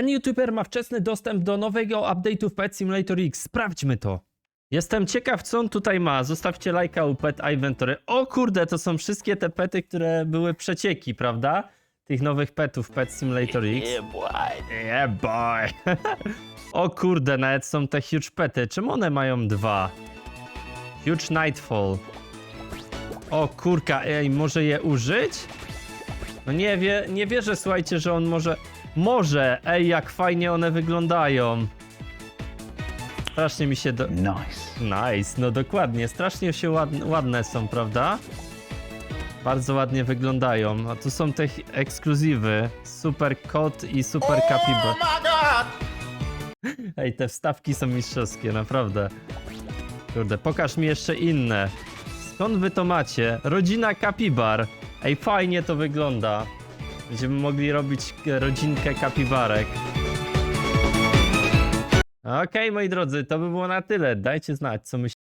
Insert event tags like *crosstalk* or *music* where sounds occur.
Ten youtuber ma wczesny dostęp do nowego update'u w Pet Simulator X. Sprawdźmy to. Jestem ciekaw, co on tutaj ma. Zostawcie lajka u Pet Inventory. O kurde, to są wszystkie te pety, które były przecieki, prawda? Tych nowych petów Pet Simulator X. Yeah, boy. Yeah, boy. *laughs* o kurde, nawet są te huge pety. Czemu one mają dwa? Huge Nightfall. O kurka, ej, może je użyć? No nie wie, nie wierzę, słuchajcie, że on może... Może! Ej, jak fajnie one wyglądają. Strasznie mi się do... Nice. Nice, no dokładnie. Strasznie się ładne, ładne są, prawda? Bardzo ładnie wyglądają. A tu są te ekskluzywy. Super Kot i Super Capybara. my god! Ej, te wstawki są mistrzowskie, naprawdę. Kurde, pokaż mi jeszcze inne. Skąd wy to macie? Rodzina Kapibar. Ej, fajnie to wygląda. Będziemy mogli robić e, rodzinkę kapibarek. Okej, moi drodzy, to by było na tyle. Dajcie znać, co myślicie.